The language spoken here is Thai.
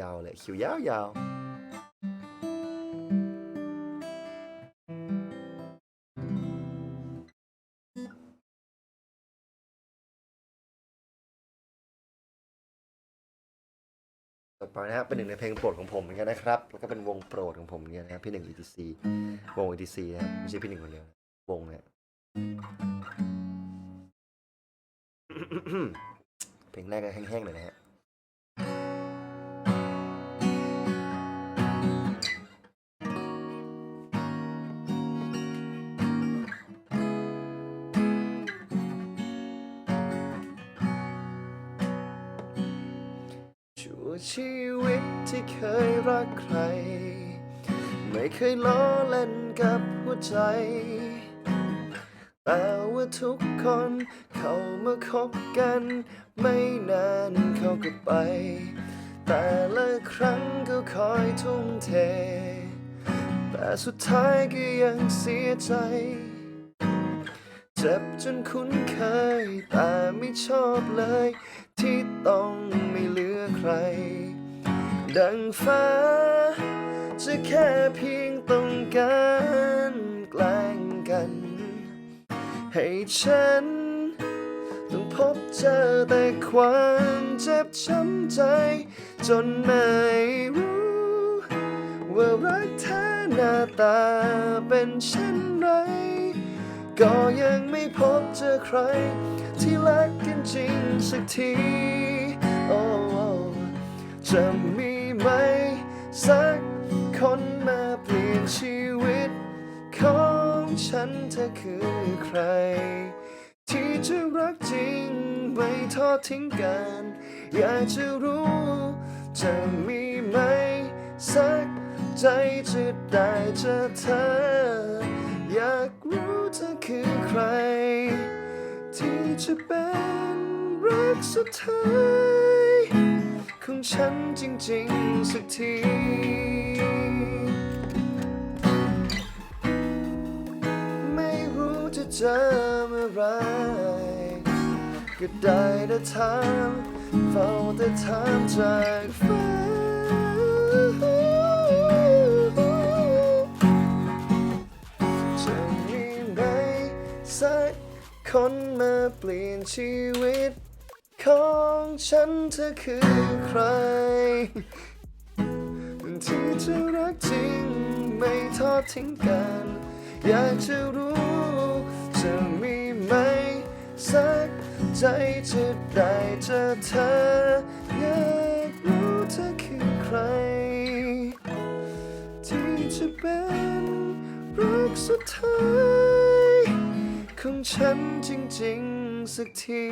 ยาวเลยคิวยาวยาวต่อไปนะครับเป็นหนึ่งในเพลงโปรดของผมเหมือนกันนะครับ แล้วก็เป็นวงโปรดของผมเนกันนะครับพี่หนึ่ง etc วง etc นะครับไม่ใช่พี่หนึ่งคนเดียววงเนี่ยเพลงแรกก็แห้งๆหน่อยนะฮะ ชั่วชีวิตที่เคยรักใคร ไม่เคยล้อเล่นกับหัวใจ แต่ว่าทุกคนเข้ามาคบกัน ไม่นานเขาก็ไป แต่ละครั้งก็คอยทุ่มเท แต่สุดท้ายก็ยังเสียใจเจ็บจนคุ้นเคย แต่ไม่ชอบเลย ที่ต้อง ร ดังฟ้า จะแค่เพียงต้องการแกล้งกัน ให้ฉัน ต้องพบเจอแต่ความเจ็บช้ำใจ จนไม่รู้ ว่ารักแท้หน้าตาเป็นเช่นไรก็ยังไม่พบเจอใคร ที่รักกันจริงสักที จะมีไหม สักคนมาเปลี่ยนชีวิต ของฉันเธอคือใคร ที่จะรักจริงไม่ทอดทิ้งกัน อยากจะรู้ จะมีไหม สักใจจะได้เจอเธอ อยากรู้เธอคือใคร ที่จะเป็นรักสุดท้ายขอ ฉันจริง ๆ สักทีไม่รู้จะเจอเมื่อไรก็ได้แต่ถามเฝ้าแต่ถามจากฟ้าจะมีไหมสักคนมาเปลี่ยนชีวิต ของฉันเธอคือใคร ที่จะรักจริงไม่ทอดทิ้งกัน อยากจะรู้จะมีไหม สักใจจะได้เจอเธอ อยากรู้เธอคือใคร ที่จะเป็นรักสุดท้ายของฉันจริง ๆ สักที